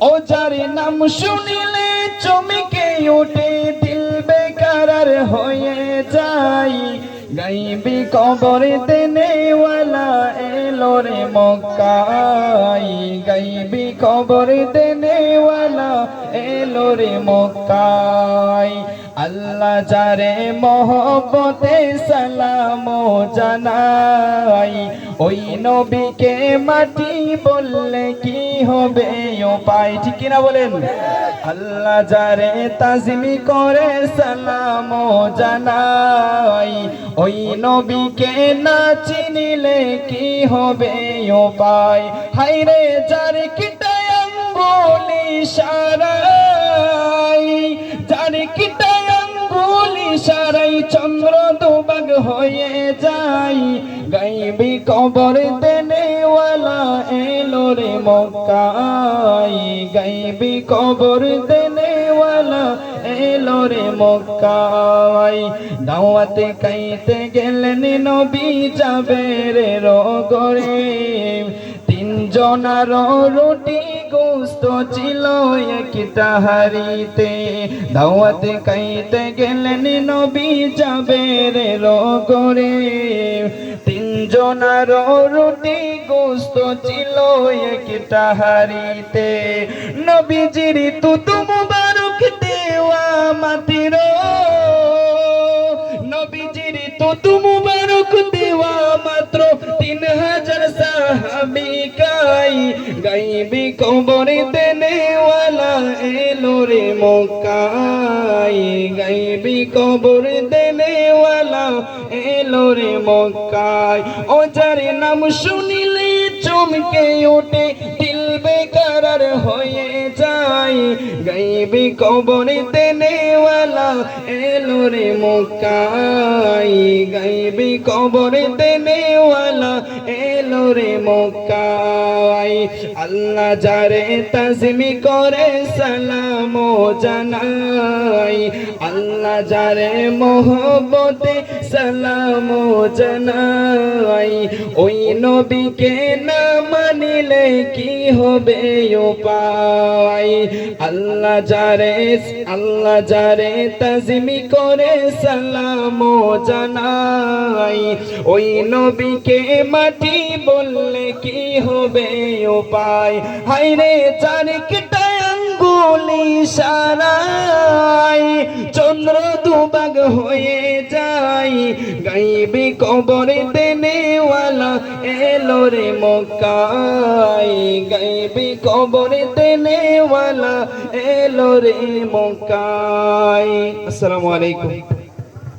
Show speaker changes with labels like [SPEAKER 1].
[SPEAKER 1] ও যার নাম শুনিলে চমকে ওঠে, দিল বেকারার হয়ে যায়। গাইবি কবর দেনেওয়ালা এলো রে মক্কাই গাইবি কবর দেনেওয়ালা এলো রে মক্কাই আল্লাহ যারে মহব্বতে সালাম জানাই ওই নবীকে মাটি বললে কি হবে পাই ঠিক কিনা বলেন? আল্লাহ যারে তাজিমি করে সালাম জানাই, ওই নবীকে না চিনিলে কি হবে পাই হাইরে যার কিটায় আঙ্গুলি সারাই যার কিটায় সারাই চন্দ্র দুবাগ হয়ে যাই। গাইবি কবর দেনেওয়ালা এলো রে মক্কাই গাইবি কবর দেনেওয়ালা এলো রে মক্কাই দাওয়াতে কাইতে গেলেন নবী যাবে রে রগরে। তিনজনার রুটি ছিল একটা হারিতে দাওয়াতে কাইতে গেলেন নবী যাবে রে রগরে তিনজনার রুটি গোস্ত ছিল একটা হারিতে নবীজির তুতু মুবারক দেওয়া মাটির নবীজির তুতু দেনেওয়ালা এলো রে মক্কাই গাইবি কবর দেনেওয়ালা এলো রে মক্কাই ও নাম শুনিলে চমকে ওঠে দিল বেকার হয়ে যায় গাইবি কবর দেনেওয়ালা এলো রে মক্কাই গাইবি কবর দেনেওয়ালা এলো রে মক্কাই আল্লাহ যারে তাজমি করে সালাম জানাই আল্লাহ যারে মোহব্বতে সালাম জানাই ওই নবীকে না মানিলে কি হবে উপায়? আল্লাহ যারে আল্লাহ যারে তাজমি করে সালাম জানাই। ওই নবীকে মাটি বললে কি হবে উপায়? হাইরে চারিকটা আঙ্গুলি সারাই, চন্দ্র দুবাগ হয়ে যায়। গাইবি কবর নেওয়ালা এলো রে মক্কাই গাইবি কবর নেওয়ালা এলো রে মক্কাই আসসালামু আলাইকুম।